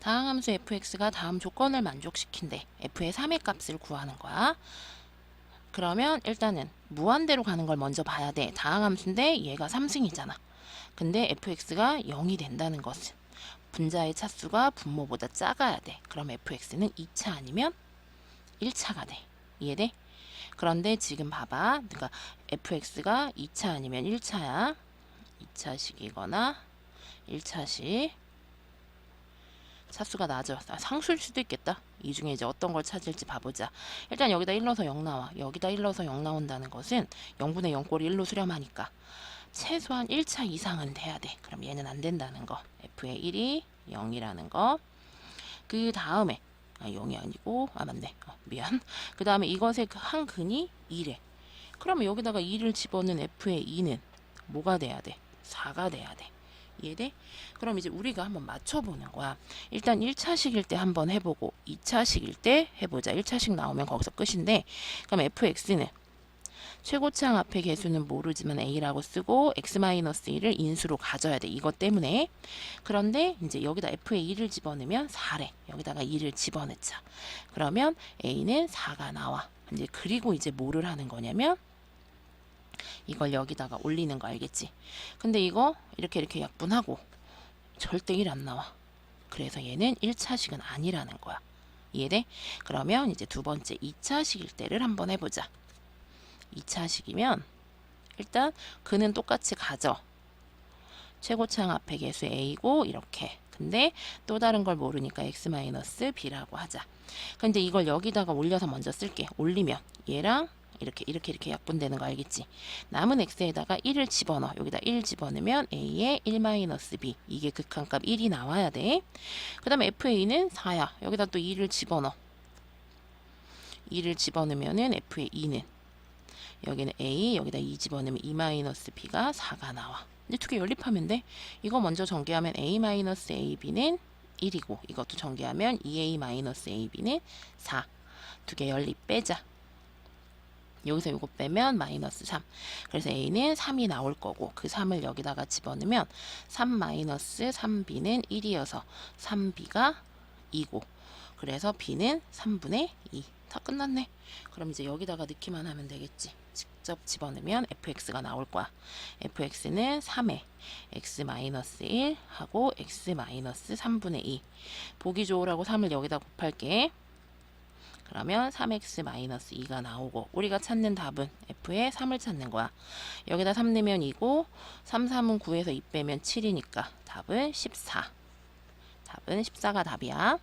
다항함수 fx가 다음 조건을 만족시킨대. f의 3의 값을 구하는 거야. 그러면 일단은 무한대로 가는 걸 먼저 봐야 돼. 다항함수인데 얘가 3승이잖아. 근데 fx가 0이 된다는 것은 분자의 차수가 분모보다 작아야 돼. 그럼 fx는 2차 아니면 1차가 돼. 이해돼? 그런데 지금 봐봐. 그러니까 fx가 2차 아니면 1차야. 2차식이거나 1차식. 차수가 낮아. 아, 상수일 수도 있겠다. 이 중에 이제 어떤 걸 찾을지 봐보자. 일단 여기다 1 넣어서 0 나와. 여기다 1 넣어서 0 나온다는 것은 0분의 0꼴이 1로 수렴하니까 최소한 1차 이상은 돼야 돼. 그럼 얘는 안 된다는 거. f의 1이 0이라는 거. 그 다음에 아 0이 아니고 아 맞네. 어, 미안. 그 다음에 이것의 그한 근이 2래. 그러면 여기다가 2를 집어넣은 f의 2는 뭐가 돼야 돼? 4가 돼야 돼. 이해돼? 그럼 이제 우리가 한번 맞춰보는 거야. 일단 1차식일 때 한번 해보고 2차식일 때 해보자. 1차식 나오면 거기서 끝인데 그럼 fx는 최고창 앞에 개수는 모르지만 a라고 쓰고 x-1을 인수로 가져야 돼. 이것 때문에. 그런데 이제 여기다 f에 2를 집어넣으면 4래. 여기다가 2를 집어넣자. 그러면 a는 4가 나와. 이제 그리고 이제 뭐를 하는 거냐면 이걸 여기다가 올리는 거 알겠지? 근데 이거 이렇게 이렇게 약분하고 절대 1 안 나와. 그래서 얘는 1차식은 아니라는 거야. 이해돼? 그러면 이제 두 번째 2차식일 때를 한번 해보자. 2차식이면 일단 그는 똑같이 가져. 최고창 앞에 개수 a고 이렇게. 근데 또 다른 걸 모르니까 x-b라고 하자. 근데 이걸 여기다가 올려서 먼저 쓸게. 올리면 얘랑 이렇게 이렇게 이렇게 약분되는 거 알겠지? 남은 x에다가 1을 집어넣어. 여기다 1 집어넣으면 a에 1-b. 이게 극한값 1이 나와야 돼. 그 다음에 fa는 4야. 여기다 또 2를 집어넣어. 2를 집어넣으면은 f의 2는 여기는 a, 여기다 2 집어넣으면 2-b가 4가 나와. 이제 두 개 연립하면 돼. 이거 먼저 전개하면 a-ab는 1이고 이것도 전개하면 2a-ab는 4. 두 개 연립 빼자. 여기서 이거 빼면 마이너스 3. 그래서 a는 3이 나올 거고 그 3을 여기다가 집어넣으면 3 마이너스 3b는 1이어서 3b가 2고 그래서 b는 3분의 2. 다 끝났네. 그럼 이제 여기다가 넣기만 하면 되겠지. 직접 집어넣으면 fx가 나올 거야. fx는 3에 x-1 하고 x-3분의 2. 보기 좋으라고 3을 여기다 곱할게. 그러면 3x-2가 나오고 우리가 찾는 답은 f의 3을 찾는 거야. 여기다 3 넣으면 2고 3, 3은 9에서 2 빼면 7이니까 답은 14. 답은 14가 답이야.